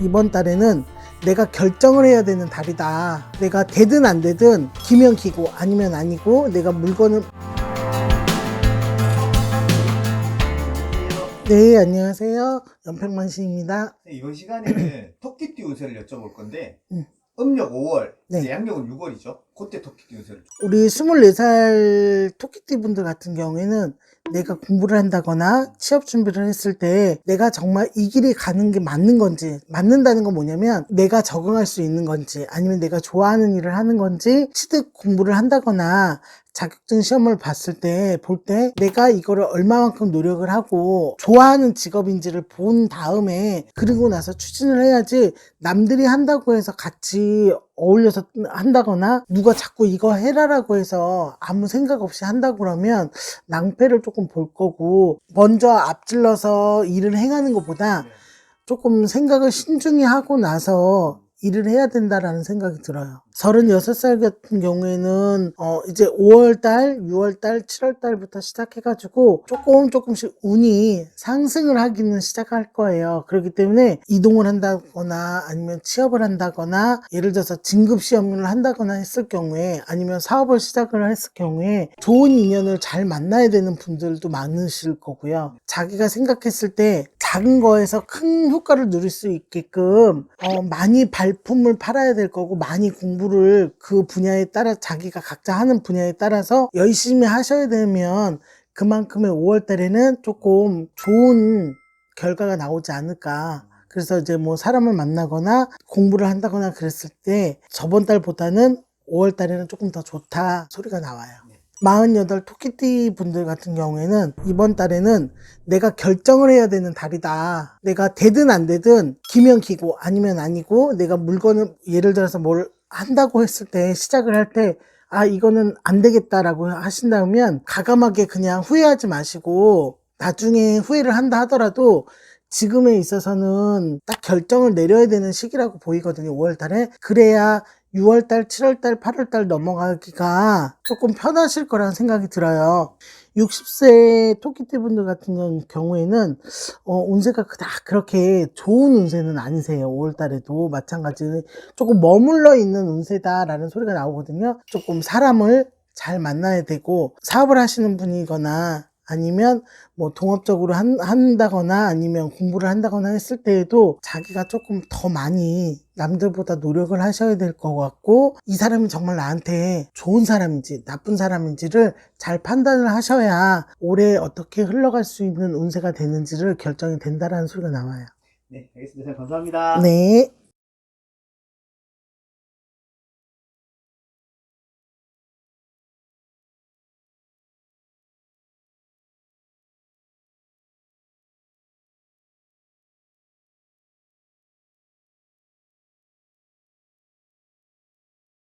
이번 달에는 내가 결정을 해야 되는 달이다. 내가 되든 안 되든 기면 기고 아니면 아니고 내가 물건을 네 안녕하세요 연평만신입니다. 네, 이번 시간에는 토끼띠 운세를 여쭤볼 건데 음. 음력 5월, 네. 이제 양력은 6월이죠. 그때 토끼띠 운세를 우리 24살 토끼띠 분들 같은 경우에는 내가 공부를 한다거나 취업 준비를 했을 때 내가 정말 이 길이 가는 게 맞는 건지 맞는다는 건 뭐냐면 내가 적응할 수 있는 건지 아니면 내가 좋아하는 일을 하는 건지 취득 공부를 한다거나 자격증 시험을 봤을 때 볼 때 내가 이거를 얼마만큼 노력을 하고 좋아하는 직업인지를 본 다음에 그리고 나서 추진을 해야지 남들이 한다고 해서 같이 어울려서 한다거나 누가 자꾸 이거 해라라고 해서 아무 생각 없이 한다고 그러면 낭패를 조금 볼 거고 먼저 앞질러서 일을 행하는 것보다 조금 생각을 신중히 하고 나서 일을 해야 된다라는 생각이 들어요. 36살 같은 경우에는 어 이제 5월달, 6월달, 7월달부터 시작해가지고 조금 조금씩 운이 상승을 하기는 시작할 거예요. 그렇기 때문에 이동을 한다거나 아니면 취업을 한다거나 예를 들어서 진급 시험을 한다거나 했을 경우에 아니면 사업을 시작을 했을 경우에 좋은 인연을 잘 만나야 되는 분들도 많으실 거고요. 자기가 생각했을 때 작은 거에서 큰 효과를 누릴 수 있게끔 어, 많이 발품을 팔아야 될 거고 많이 공부를 그 분야에 따라 자기가 각자 하는 분야에 따라서 열심히 하셔야 되면 그만큼의 5월 달에는 조금 좋은 결과가 나오지 않을까. 그래서 이제 뭐 사람을 만나거나 공부를 한다거나 그랬을 때 저번 달보다는 5월 달에는 조금 더 좋다 소리가 나와요. 48 토끼띠 분들 같은 경우에는 이번 달에는 내가 결정을 해야 되는 달이다. 내가 되든 안 되든 기면 기고 아니면 아니고 내가 물건을 예를 들어서 뭘 한다고 했을 때 시작을 할 때 아 이거는 안 되겠다라고 하신다면 가감하게 그냥 후회하지 마시고 나중에 후회를 한다 하더라도 지금에 있어서는 딱 결정을 내려야 되는 시기라고 보이거든요. 5월 달에. 그래야 6월 달, 7월 달, 8월 달 넘어가기가 조금 편하실 거라는 생각이 들어요. 60세 토끼띠 분들 같은 경우에는 어, 운세가 그닥 그렇게 좋은 운세는 아니세요. 5월 달에도 마찬가지로 조금 머물러 있는 운세다라는 소리가 나오거든요. 조금 사람을 잘 만나야 되고 사업을 하시는 분이거나 아니면 뭐 동업적으로 한, 한다거나 아니면 공부를 한다거나 했을 때에도 자기가 조금 더 많이 남들보다 노력을 하셔야 될 것 같고 이 사람이 정말 나한테 좋은 사람인지 나쁜 사람인지를 잘 판단을 하셔야 올해 어떻게 흘러갈 수 있는 운세가 되는지를 결정이 된다라는 소리가 나와요. 네, 알겠습니다. 감사합니다. 네.